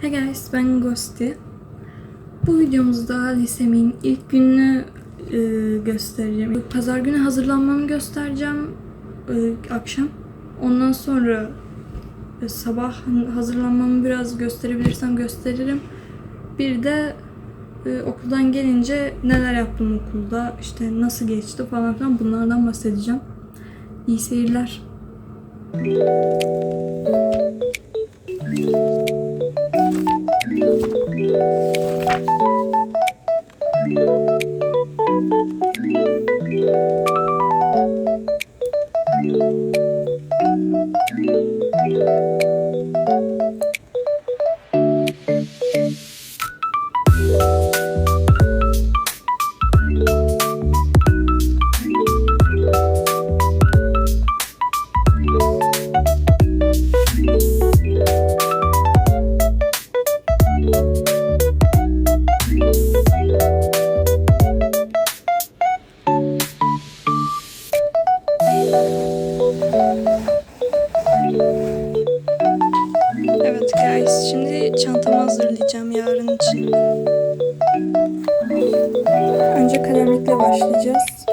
Hey guys, ben Ghosty. Bu videomuzda lisemin ilk gününü e, göstereceğim. Pazar günü hazırlanmamı göstereceğim e, akşam. Ondan sonra e, sabah hazırlanmamı biraz gösterebilirsem gösteririm. Bir de e, okuldan gelince neler yaptım okulda, işte nasıl geçti falan filan bunlardan bahsedeceğim. İyi seyirler. Evet Önce kalemlikle başlayacağız.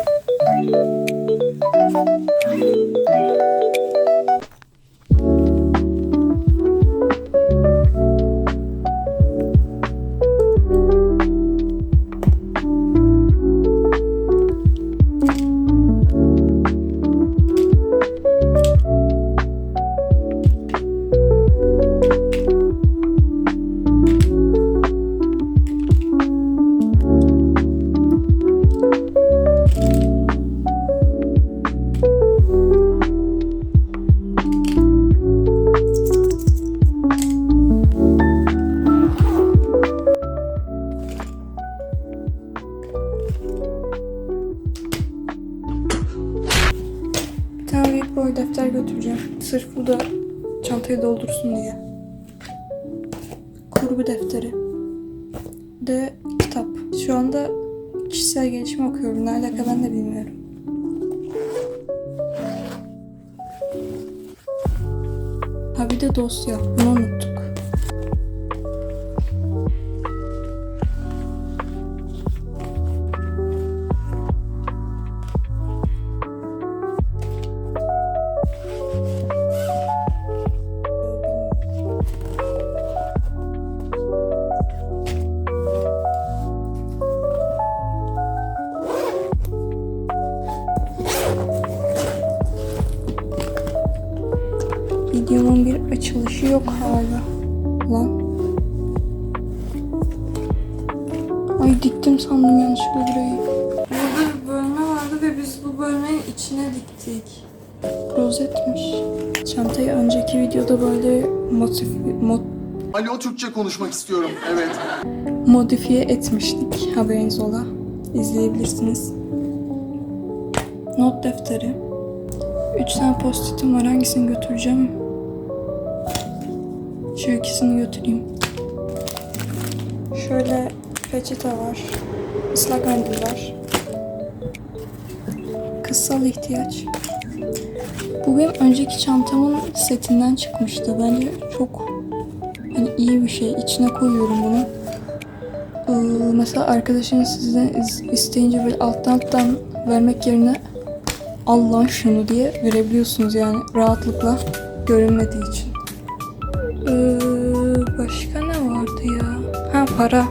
Sırf bu da çantayı doldursun diye. Kurgu defteri. De kitap. Şu anda kişisel gelişim okuyorum. Ne alaka ben de bilmiyorum. Ha bir de dosya. Bunu unuttuk. Videoda böyle motif, mod, Alo Türkçe konuşmak istiyorum. Evet. modifiye etmiştik. Haberiniz ola. İzleyebilirsiniz. Not defteri. Üç tane postitim var. Hangisini götüreceğim? Şu ikisini götüreyim. Şöyle peçete var. Islak mendil var. Kıssal ihtiyaç. Bu benim önceki çantamın setinden çıkmıştı. Bence çok hani iyi bir şey. İçine koyuyorum bunu. Ee, mesela arkadaşınız sizden is- isteyince böyle alttan alttan vermek yerine al lan şunu diye verebiliyorsunuz yani rahatlıkla görünmediği için. Ee, başka ne vardı ya? Ha para.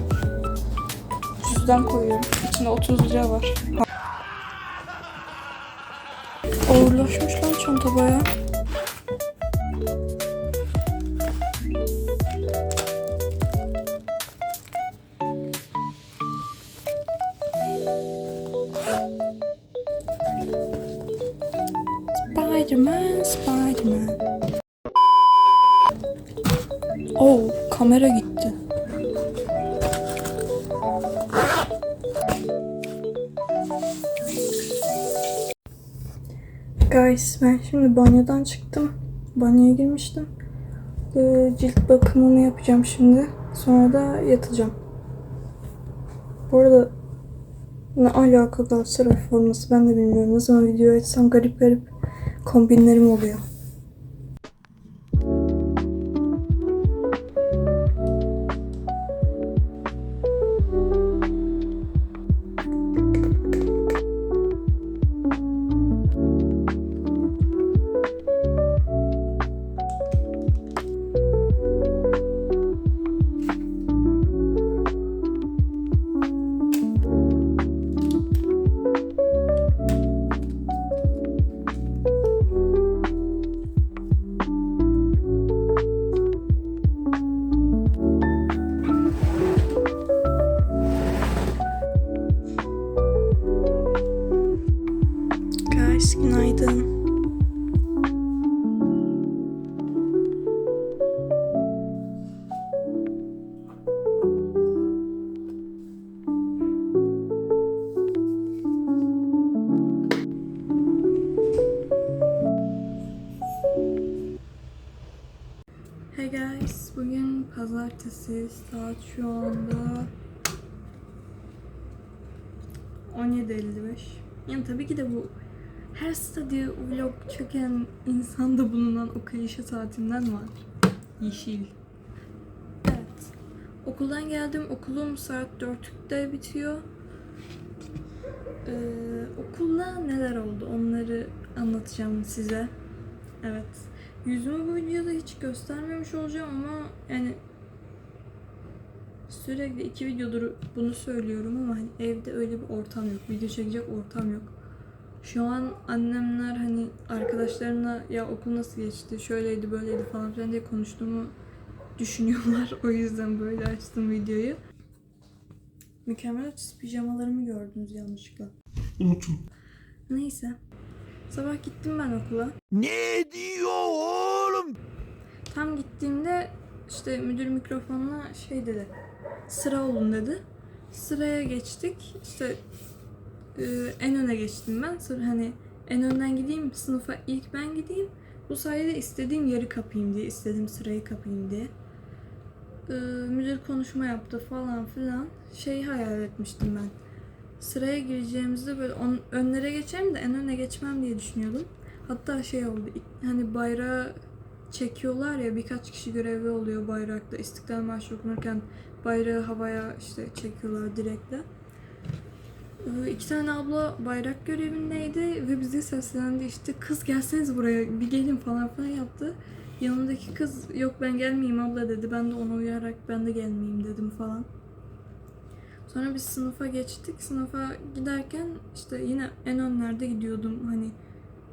Cüzdan koyuyorum. İçinde 30 lira var. Ha- Ağırlaşmış lan çanta baya. Şimdi banyodan çıktım. Banyoya girmiştim. Ee, cilt bakımımı yapacağım şimdi. Sonra da yatacağım. Bu arada ne alaka Galatasaray forması ben de bilmiyorum. Ne zaman video açsam garip garip kombinlerim oluyor. 17.55. Yani tabii ki de bu her stadyum vlog çeken insanda bulunan o klişe saatinden var. Yeşil. Evet. Okuldan geldim. Okulum saat 4'te bitiyor. Ee, okulda neler oldu onları anlatacağım size. Evet. Yüzümü bu videoda hiç göstermemiş olacağım ama yani sürekli iki videodur bunu söylüyorum ama hani evde öyle bir ortam yok. Video çekecek ortam yok. Şu an annemler hani arkadaşlarına ya okul nasıl geçti, şöyleydi böyleydi falan filan diye konuştuğumu düşünüyorlar. O yüzden böyle açtım videoyu. Mükemmel ötesi pijamalarımı gördünüz yanlışlıkla. Unutun. Neyse. Sabah gittim ben okula. Ne diyor oğlum? Tam gittiğimde işte müdür mikrofonla şey dedi. Sıra olun dedi. Sıraya geçtik. İşte e, en öne geçtim ben. Sıra hani en önden gideyim sınıfa ilk ben gideyim. Bu sayede istediğim yeri kapayım diye, istediğim sırayı kapayım diye. E, müdür konuşma yaptı falan filan. Şeyi hayal etmiştim ben. Sıraya gireceğimizde böyle on, önlere geçerim de en öne geçmem diye düşünüyordum. Hatta şey oldu. Hani bayrağı çekiyorlar ya birkaç kişi görevli oluyor bayrakta. İstiklal Marşı okunurken bayrağı havaya işte çekiyorlar direkle. Ee, İki tane abla bayrak görevindeydi ve bize seslendi işte kız gelseniz buraya bir gelin falan filan yaptı. Yanındaki kız yok ben gelmeyeyim abla dedi. Ben de ona uyarak ben de gelmeyeyim dedim falan. Sonra biz sınıfa geçtik. Sınıfa giderken işte yine en önlerde gidiyordum hani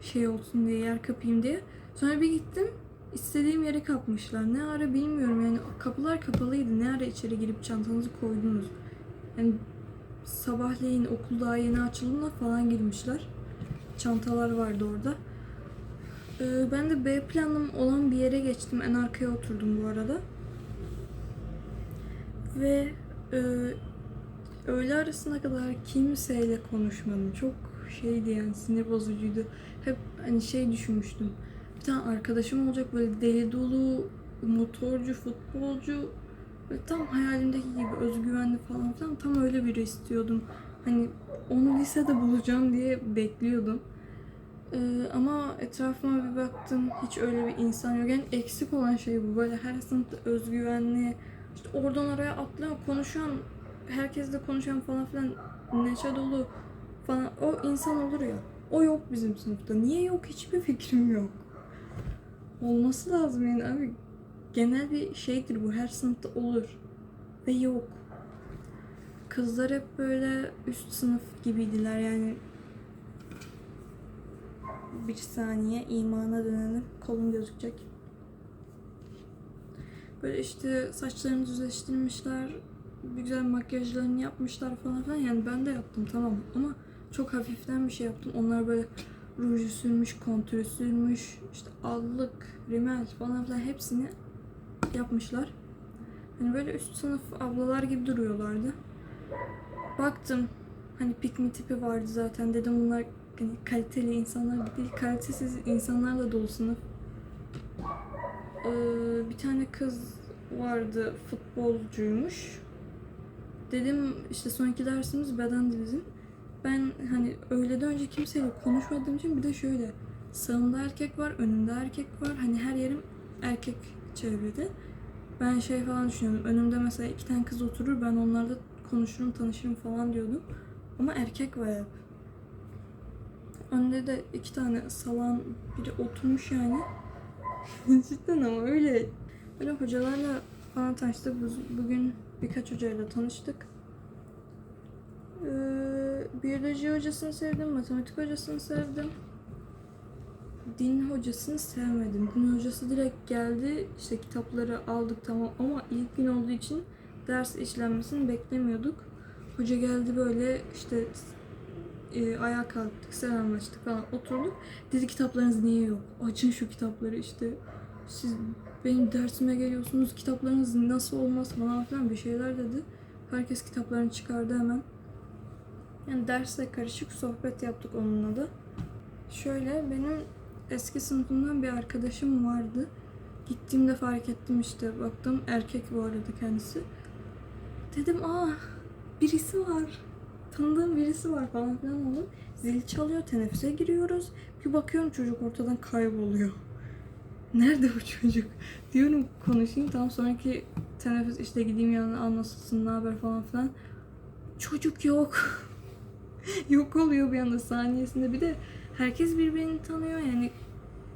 şey olsun diye yer kapayım diye. Sonra bir gittim istediğim yeri kapmışlar. Ne ara bilmiyorum yani kapılar kapalıydı. Ne ara içeri girip çantanızı koydunuz. Yani sabahleyin okul daha yeni açıldığında falan girmişler. Çantalar vardı orada. Ee, ben de B planım olan bir yere geçtim. En arkaya oturdum bu arada. Ve e, öğle arasına kadar kimseyle konuşmadım. Çok şeydi yani sinir bozucuydu. Hep hani şey düşünmüştüm. Bir tane arkadaşım olacak böyle deli dolu, motorcu, futbolcu ve tam hayalimdeki gibi özgüvenli falan filan tam öyle biri istiyordum. Hani onu lisede bulacağım diye bekliyordum. Ee, ama etrafıma bir baktım hiç öyle bir insan yok. Yani eksik olan şey bu. Böyle her sınıfta özgüvenli, işte oradan oraya atlayan, konuşan, herkesle konuşan falan filan neşe dolu falan o insan olur ya. O yok bizim sınıfta. Niye yok hiçbir fikrim yok. Olması lazım yani abi. Genel bir şeydir bu. Her sınıfta olur. Ve yok. Kızlar hep böyle üst sınıf gibiydiler yani. Bir saniye imana dönelim. Kolum gözükecek. Böyle işte saçlarını düzleştirmişler. Bir güzel makyajlarını yapmışlar falan filan. Yani ben de yaptım tamam ama çok hafiften bir şey yaptım. Onlar böyle ruju sürmüş, kontürü sürmüş, işte allık, rimel falan filan hepsini yapmışlar. Hani böyle üst sınıf ablalar gibi duruyorlardı. Baktım hani pikmi tipi vardı zaten dedim bunlar hani kaliteli insanlar değil kalitesiz insanlarla dolu sınıf. Ee, bir tane kız vardı futbolcuymuş. Dedim işte son iki dersimiz bedendi bizim. Ben hani öğleden önce kimseyle konuşmadığım için bir de şöyle sağımda erkek var, önümde erkek var. Hani her yerim erkek çevrede. Ben şey falan düşünüyordum. Önümde mesela iki tane kız oturur. Ben onlarla konuşurum, tanışırım falan diyordum. Ama erkek var hep. Önde de iki tane salan biri oturmuş yani. Cidden ama öyle. Böyle hocalarla falan tanıştık. Bugün birkaç hocayla tanıştık. Ee, biyoloji hocasını sevdim, matematik hocasını sevdim. Din hocasını sevmedim. Din hocası direkt geldi, işte kitapları aldık tamam ama ilk gün olduğu için ders işlenmesini beklemiyorduk. Hoca geldi böyle işte e, ayağa kalktık, selamlaştık falan oturduk. Dedi kitaplarınız niye yok? Açın şu kitapları işte. Siz benim dersime geliyorsunuz, kitaplarınız nasıl olmaz falan filan bir şeyler dedi. Herkes kitaplarını çıkardı hemen. Yani dersle karışık sohbet yaptık onunla da. Şöyle benim eski sınıfımdan bir arkadaşım vardı. Gittiğimde fark ettim işte baktım erkek bu arada kendisi. Dedim aa birisi var. Tanıdığım birisi var falan filan oldu. Zil çalıyor teneffüse giriyoruz. Bir bakıyorum çocuk ortadan kayboluyor. Nerede bu çocuk? Diyorum konuşayım tam sonraki teneffüs işte gideyim yanına al nasılsın ne haber falan filan. Çocuk yok. yok oluyor bir anda saniyesinde. Bir de herkes birbirini tanıyor yani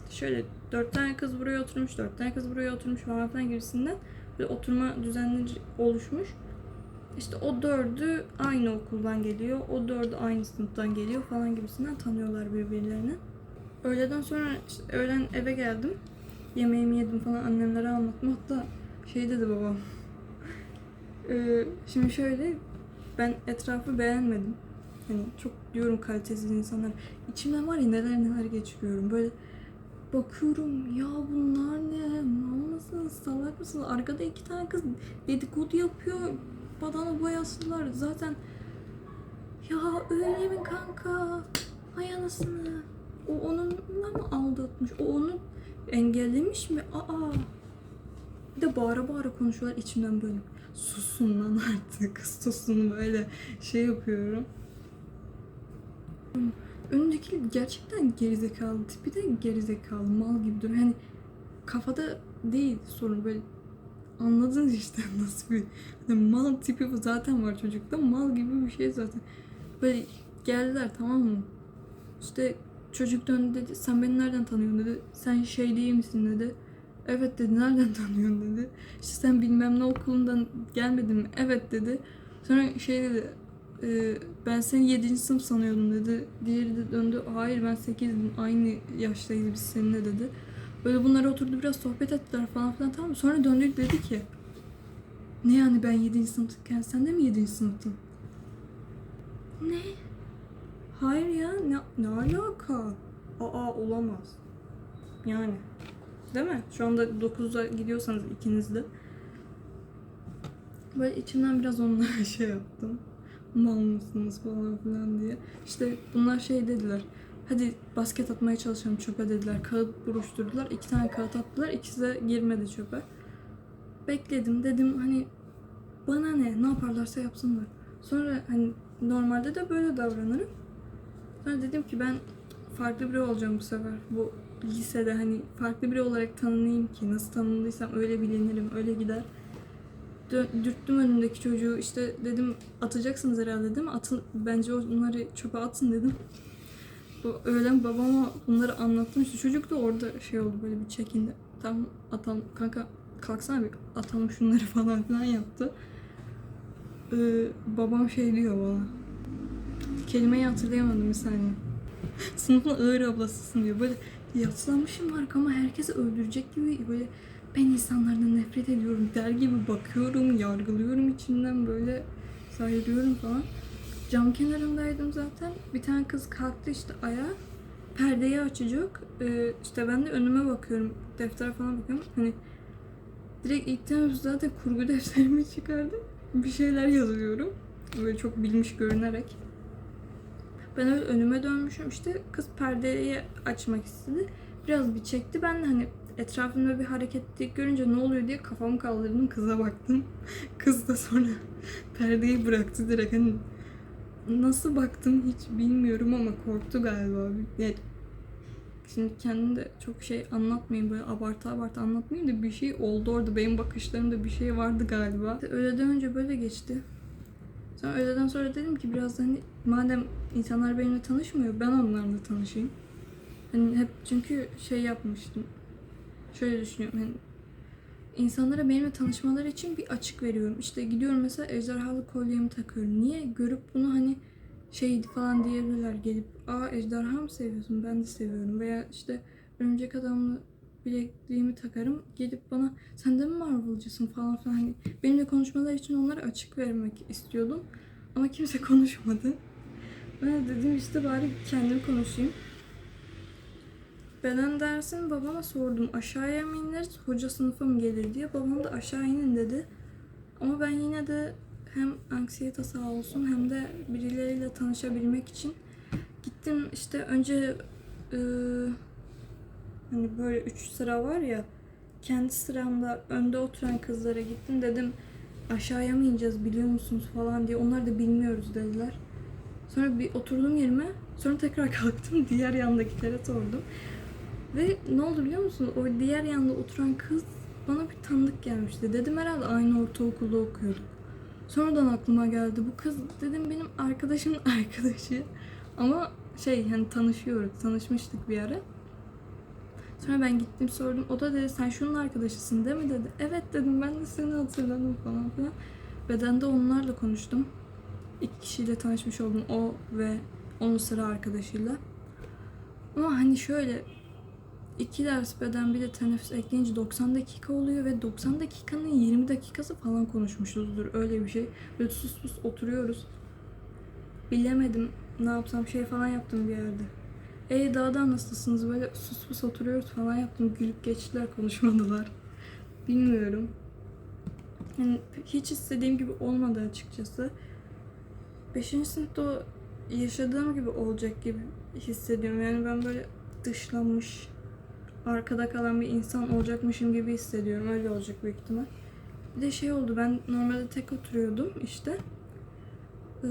şöyle dört tane kız buraya oturmuş, dört tane kız buraya oturmuş falan filan gibisinden bir oturma düzenleri oluşmuş. İşte o dördü aynı okuldan geliyor, o dördü aynı sınıftan geliyor falan gibisinden tanıyorlar birbirlerini. Öğleden sonra işte öğlen eve geldim. Yemeğimi yedim falan annemlere anlattım. Hatta şey dedi babam. Ee, şimdi şöyle ben etrafı beğenmedim. Hani çok diyorum kalitesiz insanlar. İçimden var ya neler neler geçiriyorum. Böyle bakıyorum ya bunlar ne? Mal mısınız? Salak mısınız? Arkada iki tane kız dedikodu yapıyor. Badana boyasılar. Zaten ya öyle mi kanka? Hay anasını. O onunla mı aldatmış? O onu engellemiş mi? Aa. Bir de bağıra bağıra konuşuyorlar içimden böyle. Susun lan artık. Susun böyle şey yapıyorum. Önündeki gerçekten gerizekalı. Tipi de gerizekalı. Mal gibi duruyor. Hani kafada değil sorun böyle anladınız işte nasıl bir hani mal tipi bu zaten var çocukta. Mal gibi bir şey zaten. Böyle geldiler tamam mı? İşte çocuk döndü dedi. Sen beni nereden tanıyorsun dedi. Sen şey değil misin dedi. Evet dedi. Nereden tanıyorsun dedi. İşte sen bilmem ne okulundan gelmedin mi? Evet dedi. Sonra şey dedi. "E, ben seni 7. sınıf sanıyordum dedi. Diğeri de döndü. Hayır ben 8'dim. Aynı yaştayız biz seninle dedi. Böyle bunlar oturdu biraz sohbet ettiler falan filan tamam mı? Sonra döndü dedi ki ne yani ben 7. sınıftayken sen de mi 7. sınıftın? Ne? Hayır ya ne, ne alaka? Aa olamaz. Yani. Değil mi? Şu anda 9'da gidiyorsanız ikiniz de. Böyle içimden biraz onlara şey yaptım. Mal mısınız falan filan diye. İşte bunlar şey dediler. Hadi basket atmaya çalışalım çöpe dediler. Kağıt buruşturdular. İki tane kağıt attılar. İkisi de girmedi çöpe. Bekledim dedim hani bana ne ne yaparlarsa yapsınlar. Sonra hani normalde de böyle davranırım. Sonra dedim ki ben farklı biri olacağım bu sefer. Bu lisede hani farklı biri olarak tanınayım ki nasıl tanındıysam öyle bilinirim, öyle gider. Dürttüm önümdeki çocuğu işte dedim atacaksınız herhalde değil mi? Atın, bence onları çöpe atın dedim. Bu öğlen babama bunları anlattım. İşte çocuk da orada şey oldu böyle bir çekindi. Tam atam kanka kalksana bir atalım şunları falan filan yaptı. Ee, babam şey diyor bana. Kelimeyi hatırlayamadım bir saniye. Sınıfın ağır ablasısın diyor. Böyle yaslanmışım arkama herkesi öldürecek gibi böyle ben insanlardan nefret ediyorum der gibi bakıyorum, yargılıyorum içimden böyle sayılıyorum falan. Cam kenarındaydım zaten. Bir tane kız kalktı işte ayağa. Perdeyi açacak. Ee, işte ben de önüme bakıyorum. Defter falan bakıyorum. Hani direkt ilk teneffüs zaten kurgu defterimi çıkardım. Bir şeyler yazıyorum. Böyle çok bilmiş görünerek. Ben öyle önüme dönmüşüm işte kız perdeyi açmak istedi. Biraz bir çekti. Ben de hani etrafımda bir hareketlik görünce ne oluyor diye kafamı kaldırdım kıza baktım. Kız da sonra perdeyi bıraktı direkt hani nasıl baktım hiç bilmiyorum ama korktu galiba. Yani şimdi kendim de çok şey anlatmayayım böyle abartı abartı anlatmayayım da bir şey oldu orada benim bakışlarımda bir şey vardı galiba. Öğleden önce böyle geçti. Sonra öğleden sonra dedim ki biraz da hani madem insanlar benimle tanışmıyor ben onlarla tanışayım. Hani hep çünkü şey yapmıştım. Şöyle düşünüyorum hani insanlara benimle tanışmaları için bir açık veriyorum. İşte gidiyorum mesela ejderhalı kolyemi takıyorum. Niye? Görüp bunu hani şeydi falan diyebilirler. Gelip aa ejderha mı seviyorsun? Ben de seviyorum. Veya işte örümcek adamlı bilekliğimi takarım. Gelip bana sen de mi Marvel'cısın falan filan. Hani benimle konuşmalar için onlara açık vermek istiyordum. Ama kimse konuşmadı. Ben de dedim işte bari kendim konuşayım. Beden dersini babama sordum. Aşağıya mı ineriz, hoca sınıfa mı gelir diye. Babam da aşağı inin dedi. Ama ben yine de hem anksiyete sağ olsun hem de birileriyle tanışabilmek için gittim işte önce e, hani böyle üç sıra var ya kendi sıramda önde oturan kızlara gittim dedim aşağıya mı ineceğiz biliyor musunuz falan diye. Onlar da bilmiyoruz dediler. Sonra bir oturdum yerime. Sonra tekrar kalktım diğer yandakilere sordum. Ve ne oldu biliyor musun? O diğer yanda oturan kız bana bir tanıdık gelmişti. Dedim herhalde aynı ortaokulda okuyorduk. Sonradan aklıma geldi. Bu kız dedim benim arkadaşımın arkadaşı. Ama şey hani tanışıyoruz. Tanışmıştık bir ara. Sonra ben gittim sordum. O da dedi sen şunun arkadaşısın değil mi dedi. Evet dedim ben de seni hatırladım falan filan. Bedende onlarla konuştum. İki kişiyle tanışmış oldum. O ve onun sıra arkadaşıyla. Ama hani şöyle iki ders beden bir de teneffüs ekleyince 90 dakika oluyor ve 90 dakikanın 20 dakikası falan konuşmuşuzdur. Öyle bir şey. Böyle sus pus oturuyoruz. Bilemedim ne yapsam şey falan yaptım bir yerde. Ey dağda nasılsınız böyle sus pus oturuyoruz falan yaptım. Gülüp geçtiler konuşmadılar. Bilmiyorum. Yani hiç istediğim gibi olmadı açıkçası. Beşinci sınıfta o yaşadığım gibi olacak gibi hissediyorum. Yani ben böyle dışlanmış, arkada kalan bir insan olacakmışım gibi hissediyorum. Öyle olacak büyük ihtimal. Bir de şey oldu ben normalde tek oturuyordum işte. Ee,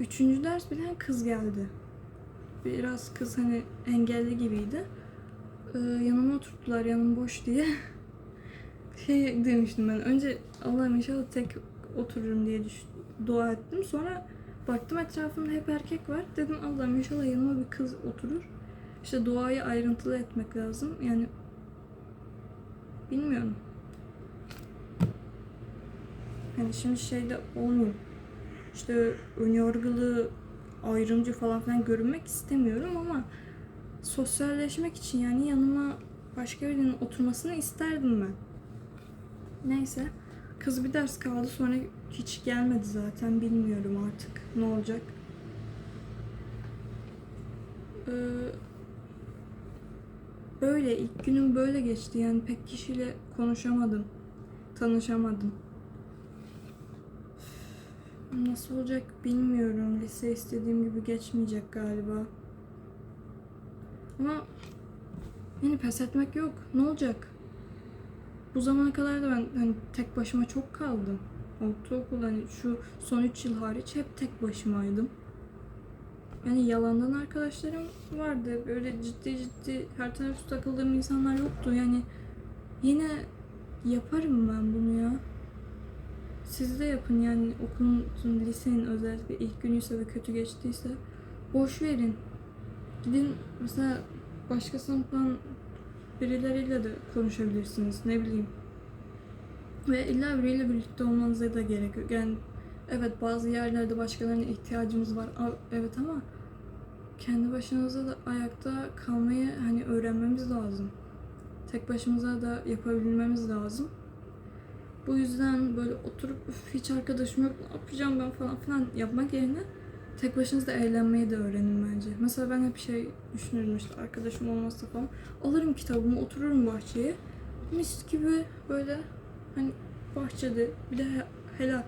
Üçüncü ders bir tane kız geldi. Biraz kız hani engelli gibiydi. Ee, yanıma oturttular yanım boş diye. şey demiştim ben. Önce Allah'ım inşallah tek otururum diye dua ettim. Sonra baktım etrafımda hep erkek var. Dedim Allah'ım inşallah yanıma bir kız oturur. İşte duayı ayrıntılı etmek lazım. Yani bilmiyorum. Hani şimdi şeyde olmuyor. İşte önyargılı, ayrımcı falan filan görünmek istemiyorum ama sosyalleşmek için yani yanıma başka birinin oturmasını isterdim ben. Neyse. Kız bir ders kaldı sonra hiç gelmedi zaten bilmiyorum artık ne olacak. Ee, böyle ilk günüm böyle geçti yani pek kişiyle konuşamadım. Tanışamadım. Nasıl olacak bilmiyorum. Lise istediğim gibi geçmeyecek galiba. Ama yani pes etmek yok. Ne olacak? Bu zamana kadar da ben hani tek başıma çok kaldım. Ortaokul hani şu son 3 yıl hariç hep tek başımaydım. Yani yalandan arkadaşlarım vardı. Böyle ciddi ciddi her teneffüs takıldığım insanlar yoktu. Yani yine yaparım ben bunu ya. Siz de yapın yani okulun, lisenin özellikle ilk günüyse ve kötü geçtiyse boş verin. Gidin mesela başka sınıftan birileriyle de konuşabilirsiniz ne bileyim. Ve illa biriyle birlikte olmanıza da gerek yok. Yani evet bazı yerlerde başkalarına ihtiyacımız var. Evet ama kendi başınıza da ayakta kalmayı hani öğrenmemiz lazım. Tek başımıza da yapabilmemiz lazım. Bu yüzden böyle oturup "Üf, hiç arkadaşım yok ne yapacağım ben falan filan yapmak yerine tek başınıza eğlenmeyi de öğrenin bence. Mesela ben hep şey düşünürüm işte arkadaşım olmazsa falan. Alırım kitabımı otururum bahçeye. Mis gibi böyle hani bahçede bir de he- hele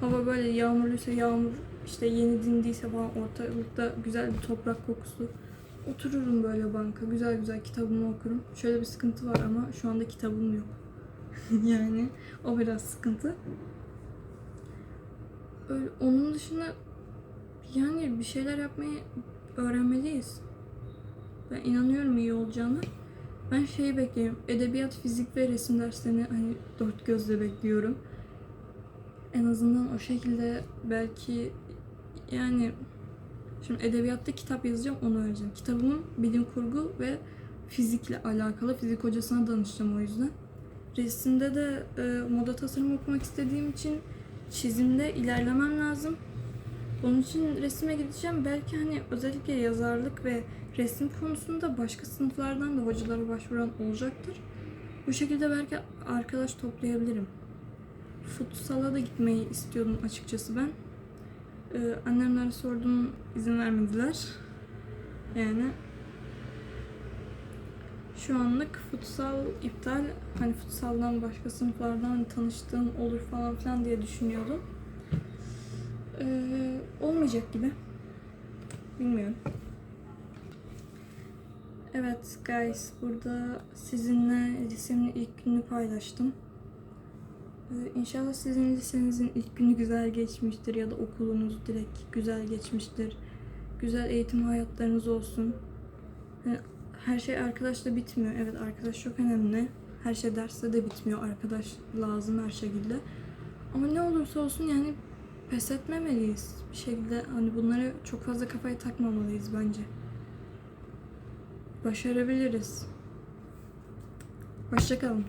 hava böyle yağmurluysa yağmur işte yeni dindiyse falan ortalıkta güzel bir toprak kokusu. Otururum böyle banka güzel güzel kitabımı okurum. Şöyle bir sıkıntı var ama şu anda kitabım yok. yani o biraz sıkıntı. Öyle, onun dışında yani bir şeyler yapmayı öğrenmeliyiz. Ben inanıyorum iyi olacağını. Ben şeyi bekliyorum. Edebiyat, fizik ve resim derslerini hani dört gözle bekliyorum. En azından o şekilde belki yani şimdi edebiyatta kitap yazacağım onu öğreneceğim. Kitabımın bilim kurgu ve fizikle alakalı. Fizik hocasına danışacağım o yüzden. Resimde de e, moda tasarım okumak istediğim için çizimde ilerlemem lazım. Onun için resime gideceğim. Belki hani özellikle yazarlık ve resim konusunda başka sınıflardan da hocalara başvuran olacaktır. Bu şekilde belki arkadaş toplayabilirim. Futsala da gitmeyi istiyordum açıkçası ben. Ee, annemlere sordum, izin vermediler. Yani şu anlık futsal iptal. Hani futsaldan başka sınıflardan tanıştığım olur falan filan diye düşünüyordum. Ee, olmayacak gibi. Bilmiyorum. Evet guys, burada sizinle lisemin ilk gününü paylaştım. Ee, İnşallah sizin lisenizin ilk günü güzel geçmiştir ya da okulunuz direkt güzel geçmiştir. Güzel eğitim hayatlarınız olsun. Yani her şey arkadaşla bitmiyor. Evet arkadaş çok önemli. Her şey derste de bitmiyor. Arkadaş lazım her şekilde. Ama ne olursa olsun yani pes etmemeliyiz. Bir şekilde hani bunlara çok fazla kafayı takmamalıyız bence. Başarabiliriz. Hoşçakalın.